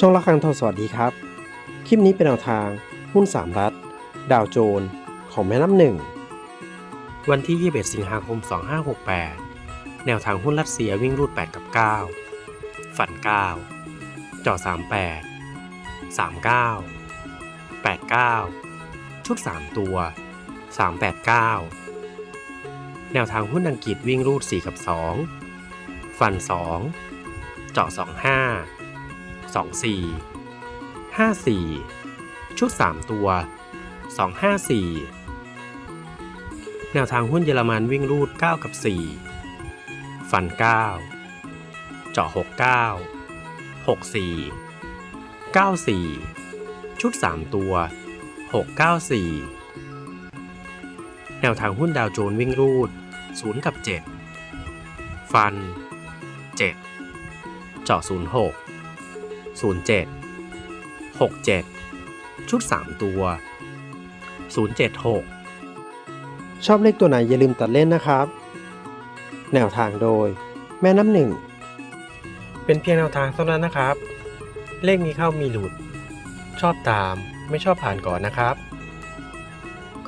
ช่องละครังทองสวัสดีครับ คลิปนี้เป็นแนวทางหุ้นสามรัฐ ดาวโจนส์ของแม่น้ำหนึ่ง วันที่ 21 สิงหาคม 2568 แนวทางหุ้นรัสเซียวิ่งรูด 8 กับ 9 ฝัน 9 จ่อ 38 39 89 ชุด 3 ตัว 389 แนวทางหุ้นอังกฤษวิ่งรูด 4 กับ2ฟัน 2 เจาะ 25 24 54 ชุด 3 ตัว 254 แนวทางหุ้นเยอรมันวิ่งรูด 9 กับ 4 ฟัน 9 เจาะ 69 64 94 ชุด 3 ตัว 694 แนวทางหุ้นดาวโจนวิ่งรูด 0 กับ 7 ฟัน 7 เจาะ 06 07 67 ชุด 3 ตัว 076 ชอบเลขตัวไหนอย่าลืมตัดเล่นนะครับ แนวทางโดย แม่น้ำหนึ่ง เป็นเพียงแนวทางเท่านั้นนะครับ เลขมีเข้ามีหลุด ชอบตามไม่ชอบผ่านก่อนนะครับ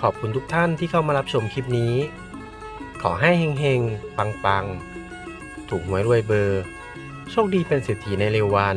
ขอบคุณทุกท่านที่เข้ามารับชมคลิปนี้ ขอให้เฮงๆ ปังๆ ถูกหวยรวยเบอร์ โชคดีเป็นเศรษฐีในเร็ววัน